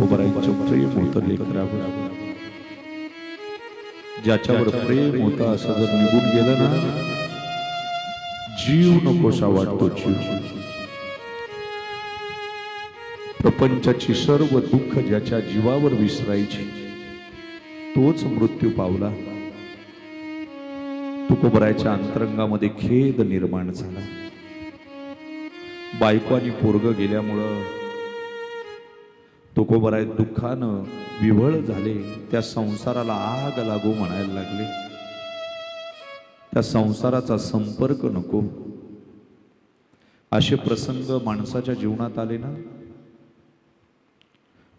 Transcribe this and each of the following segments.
तुकोबराईचं प्रेम होतं लेकरावर ज्याच्यावर प्रेम होतं असं जर निघून गेलं ना जीव नकोसा वाटतो जीव. प्रपंचाची सर्व दुःख ज्याच्या जीवावर विसरायची तोच मृत्यू पावला. तुकोबरायच्या अंतरंगामध्ये खेद निर्माण झाला. बायको आणि पोरग गेल्यामुळं तुकोबराय दुःखानं विवळ झाले. त्या संसाराला आग लागू म्हणायला लागले. त्या संसाराचा संपर्क नको. असे प्रसंग माणसाच्या जीवनात आले ना?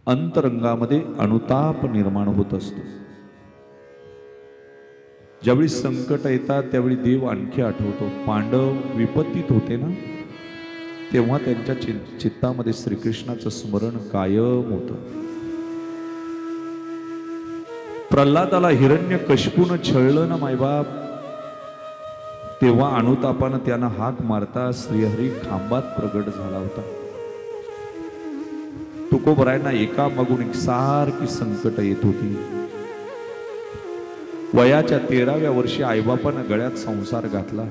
अंतरंगामध्ये अनुताप निर्माण होत असतो. ज्यावेळी संकट येतात त्यावेळी देव आणखी आठवतो. पांडव विपत्तीत होते ना? तेव्हा त्यांच्या चि- चित्तामध्ये श्रीकृष्णाचं स्मरण कायम होतं. प्रल्हादाला हिरण्य कशपून छळलं ना मायबाप? तेव्हा अनुतापानं त्यांना हाक मारता श्रीहरी खांबात प्रगट झाला होता. तुकोबरायांना एका मागून एक सारखी संकट येत होती. वयाच्या तेराव्या वर्षी आईबापानं गळ्यात संसार घातला.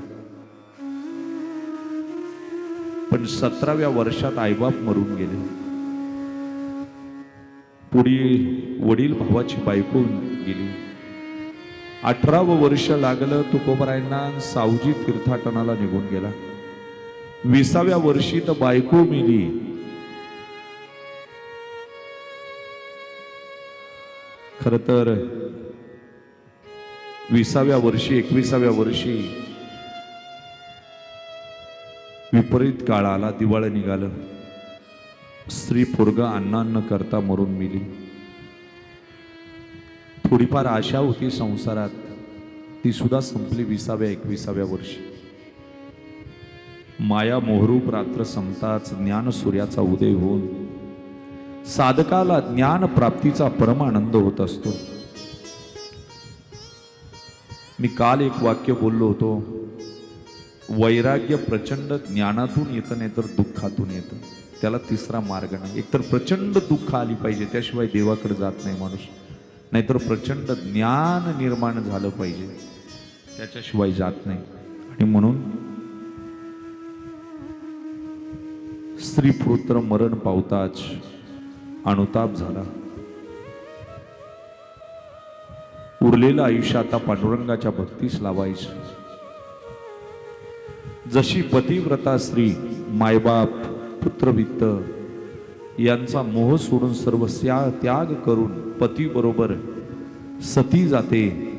पण सतराव्या वर्षात आईबाप मरून गेले. पुढे वडील भावाची बायको गेली. अठरावं वर्ष लागलं तुकोबरायांना सावजी तीर्थाटनाला निघून गेला. विसाव्या वर्षी तर बायको मिली. खर तर विसाव्या वर्षी एकविसाव्या वर्षी विपरीत काळ आला दिवाळं निघालं. स्त्री पोरग अन्नान्न करता मरून मिली. थोडीफार आशा होती संसारात. ती सुद्धा संपली विसाव्या एकविसाव्या वर्षी. माया मोहरूप रात्र संपताच ज्ञान सूर्याचा उदय होऊन साधकाला ज्ञान प्राप्तीचा परमानंद होत असतो. मी काल एक वाक्य बोललो होतो. वैराग्य प्रचंड ज्ञानातून येतं नाही तर दुःखातून येतं. त्याला तिसरा मार्ग नाही. एकतर प्रचंड दुःख आली पाहिजे त्याशिवाय देवाकडे जात नाही माणूस. नाहीतर प्रचंड ज्ञान निर्माण झालं पाहिजे त्याच्याशिवाय जात नाही. आणि म्हणून स्त्री पुत्र मरण पावताच अनुताप झाला. उरलेलं आयुष्य आता पांडुरंगाच्या भक्तीस लावायचं. जशी पतिव्रता स्त्री मायबाप पुत्रवित्त यांचा मोह सोडून सर्व स्या त्याग करून पतीबरोबर सती जाते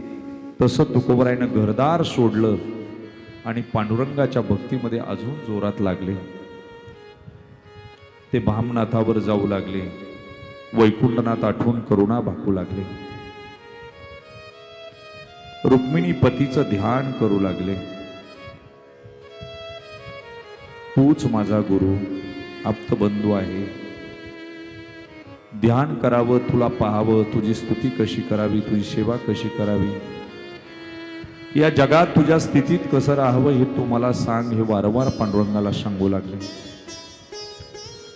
तसं तुकोबरायनं घरदार सोडलं आणि पांडुरंगाच्या भक्तीमध्ये अजून जोरात लागले. ते भामनाथावर जाऊ लागले. वैकुंठनाथ आठवून करुणा भाकू लागले. रुक्मिणी पतीचं ध्यान करू लागले. तूच माझा गुरु आप्तबंधू आहे. ध्यान करावं तुला पाहावं तुझी स्तुती कशी करावी तुझी सेवा कशी करावी. या जगात तुझ्या स्थितीत कसं राहावं हे तू मला सांग हे वारंवार पांडुरंगाला सांगू लागले.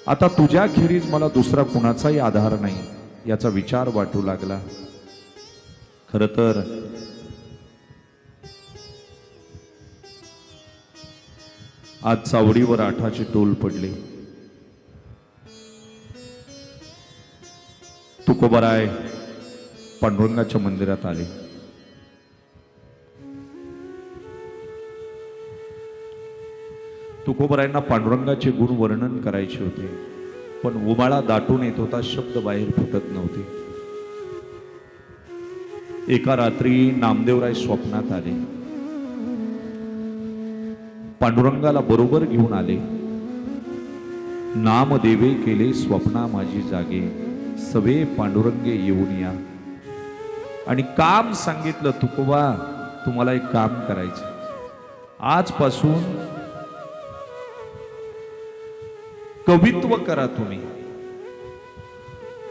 आता तुझ्या खेरीज मला दुसरा कुणाचाही आधार नाही याचा विचार वाटू लागला. खर तर आज चावडीवर आठाचे टोल पडले. तुकोबराय पांडुरंगाच्या मंदिरात आले. तुकोबरायांना पांडुरंगाचे गुण वर्णन करायचे होते पण उमाळा दाटून येत होता शब्द बाहेर फुटत नव्हते. एका रात्री नामदेवराय स्वप्नात आले. पांडुरंगाला बरोबर घेऊन आले. नामदेवे केले स्वप्ना माझी जागे सवे पांडुरंगे येऊन या. आणि काम सांगितलं तुकोबा तुम्हाला एक काम करायचं आजपासून कवित्व करा तुम्ही.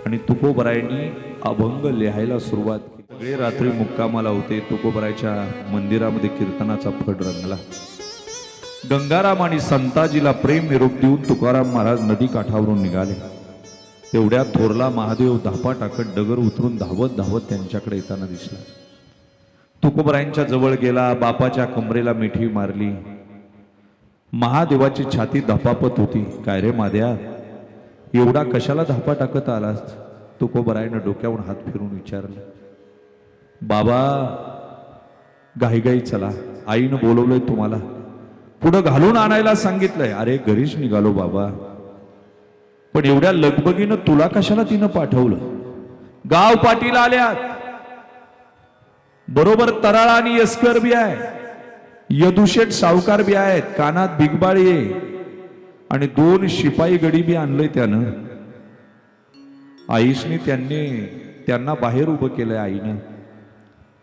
आणि तुकोबरायांनी अभंग लिहायला सुरुवात केली. सगळे रात्री मुक्कामाला होते तुकोबरायच्या मंदिरामध्ये कीर्तनाचा फड रंगला. गंगाराम आणि संताजीला प्रेम निरोप देऊन तुकाराम महाराज नदी काठावरून निघाले. तेवढ्या थोरला महादेव धापा टाकत डगर उतरून धावत धावत त्यांच्याकडे येताना दिसला. तुकोबरायांच्या जवळ गेला बापाच्या कमरेला मिठी मारली. महादेवाची छाती धपापत होती. काय रे माद्या एवढा कशाला धापा टाकत आलास? तुकोबरायनं डोक्यावरून हात फिरून विचारलं. बाबा घाईघाई चला. आईनं बोलवलंय तुम्हाला. पुढं घालून आणायला सांगितलंय. अरे घरीच निघालो बाबा. पण एवढ्या लगबगीनं तुला कशाला तिनं पाठवलं? गाव पाटील आल्यात. बरोबर तराळ आणि यस्कर बी आहे. यदुशेठ सावकार बी आहेत. कानात बिगबाळी. आहे आणि दोन शिपाई गडी बी आणलंय त्यानं. आईशने त्यांनी त्यांना बाहेर उभं केलंय आईनं.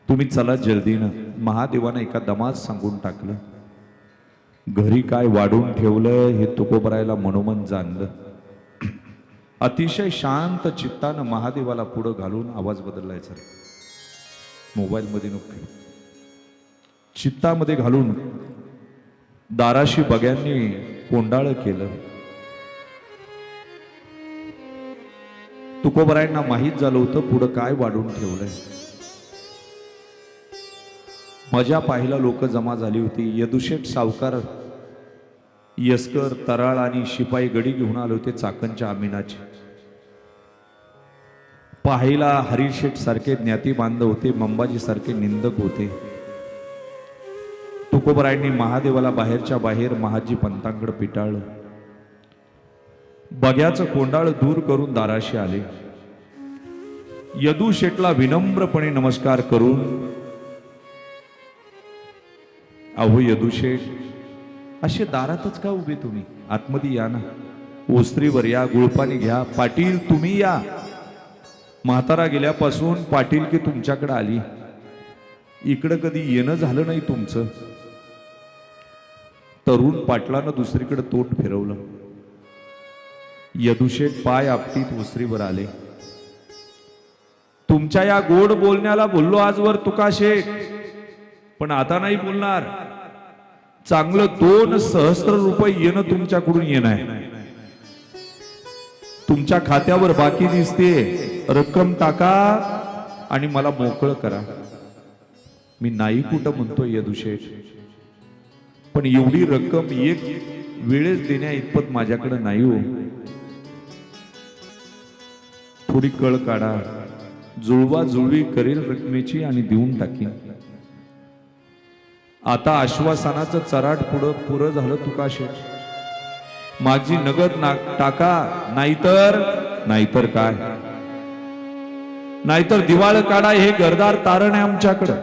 तुम्ही चला जल्दीनं. महादेवानं एका दमात सांगून टाकलं. घरी काय वाढून ठेवलं हे तुकोबरायला मनोमन जाणलं. अतिशय शांत चित्तानं महादेवाला पुढं घालून आवाज बदललायचा मोबाईलमध्ये नको चित्तामध्ये घालून दाराशी बग्यांनी कोंडाळ केलं. तुकोबरायांना माहीत झालं होतं पुढं काय वाढून ठेवलंय. मजा पाहिला लोक जमा झाली होती. यदुशेठ सावकार यस्कर तराळ आणि शिपाई गडी घेऊन आले होते चाकणच्या आमिनाचे. पाहिला हरिशेठ सारखे ज्ञाती बांधव होते मंबाजी सारखे निंदक होते. तुकोबरायांनी महादेवाला बाहेरच्या बाहेर महाजी पंतांकडे पिटाळलं. बग्याचं कोंडाळ दूर करून दाराशी आले. यदू शेटला विनम्रपणे नमस्कार करून अहो यदुशेठ असे दारातच का उभे तुम्ही? आतमध्ये या ना. ओस्त्रीवर या गुळपाणी घ्या. पाटील तुम्ही या. म्हातारा गेल्यापासून पाटील की तुमच्याकडे आली. इकडं कधी येणं झालं नाही तुमचं. तरुण पाटलानं दुसरीकडे तोट फिरवलं. यदुशेठ पाय आपटीत ओसरीवर आले. तुमच्या या गोड बोलण्याला बोललो आजवर तुका शेठ पण आता नाही बोलणार. चांगलं दोन सहस्त्र रुपये येणं तुमच्याकडून येणं आहे तुमच्या खात्यावर बाकी दिसते. रक्कम टाका आणि मला मोकळं करा. मी नाही कुठं म्हणतोय यदुशेठ पण एवढी रक्कम एक वेळेस देण्या इतपत माझ्याकडे नाही हो. थोडी कळ काढा. जुळवा जुळवी करेल रकमेची आणि देऊन टाकीन. आता आश्वासनाचं चराट पुढं पुरं झालं तुका शेठ माझी नगद ना टाका नाहीतर नाहीतर काय? नाहीतर दिवाळ काढा हे गरदार तारण आहे आमच्याकडं.